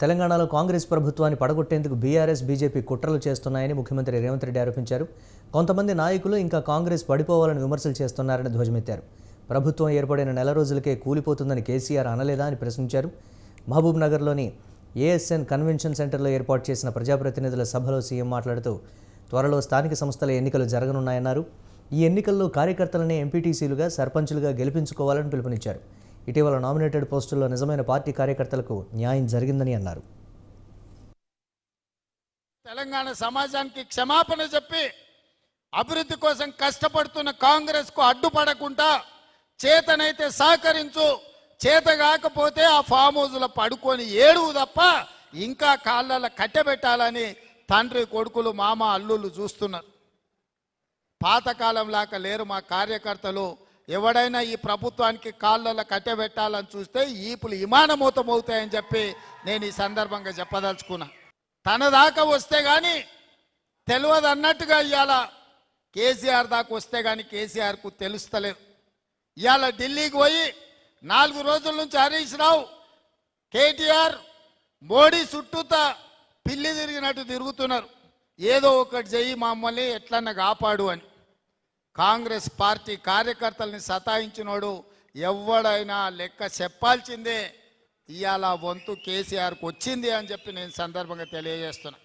తెలంగాణలో కాంగ్రెస్ ప్రభుత్వాన్ని పడగొట్టేందుకు BRS BJP కుట్రలు చేస్తున్నాయని ముఖ్యమంత్రి రేవంత్ రెడ్డి ఆరోపించారు. కొంతమంది నాయకులు ఇంకా కాంగ్రెస్ పడిపోవాలని విమర్శలు చేస్తున్నారని ధ్వజమెత్తారు. ప్రభుత్వం ఏర్పడిన నెల రోజులకే కూలిపోతుందని కేసీఆర్ అనలేదా అని ప్రశ్నించారు. మహబూబ్ నగర్లోని ఏఎస్ఎన్ కన్వెన్షన్ సెంటర్లో ఏర్పాటు చేసిన ప్రజాప్రతినిధుల సభలో సీఎం మాట్లాడుతూ త్వరలో స్థానిక సంస్థల ఎన్నికలు జరగనున్నాయన్నారు. ఈ ఎన్నికల్లో కార్యకర్తలనే ఎంపీటీసీలుగా సర్పంచులుగా గెలిపించుకోవాలని పిలుపునిచ్చారు. ఇటీవల నామినేటెడ్ పోస్టుల్లో నిజమైన పార్టీ కార్యకర్తలకు న్యాయం జరిగిందని అన్నారు. తెలంగాణ సమాజానికి క్షమాపణ చెప్పి అభివృద్ధి కోసం కష్టపడుతున్న కాంగ్రెస్కు అడ్డుపడకుండా చేతనైతే సహకరించు చేత కాకపోతే ఆ ఫామ్ హౌస్లో పడుకొని ఏడువు తప్ప ఇంకా కాళ్ళ కట్టెబెట్టాలని తండ్రి కొడుకులు మామ అల్లుళ్ళు చూస్తున్నారు. పాతకాలం లాగా లేరు మా కార్యకర్తలు. ఎవడైనా ఈ ప్రభుత్వానికి కాళ్ళలో కట్టెబెట్టాలని చూస్తే ఈపులు ఇమానమూతమవుతాయని చెప్పి నేను ఈ సందర్భంగా చెప్పదలుచుకున్నా. తన దాకా వస్తే కానీ తెలియదు అన్నట్టుగా ఇవాళ కేసీఆర్ దాకా వస్తే కానీ కేసీఆర్కు తెలుస్తలేదు. ఇవాళ ఢిల్లీకి పోయి నాలుగు రోజుల నుంచి హరీష్ రావు కేటీఆర్ మోడీ చుట్టూతా పిల్లి తిరిగినట్టు తిరుగుతున్నారు. ఏదో ఒకటి చెయ్యి మమ్మల్ని ఎట్లన్నా కాపాడు అని. కాంగ్రెస్ పార్టీ కార్యకర్తల్ని సతాయించినోడు ఎవడైనా లెక్క చెప్పాల్సిందే. ఇవాళ వంతు కేసీఆర్కి వచ్చింది అని చెప్పి నేను సందర్భంగా తెలియజేస్తున్నా.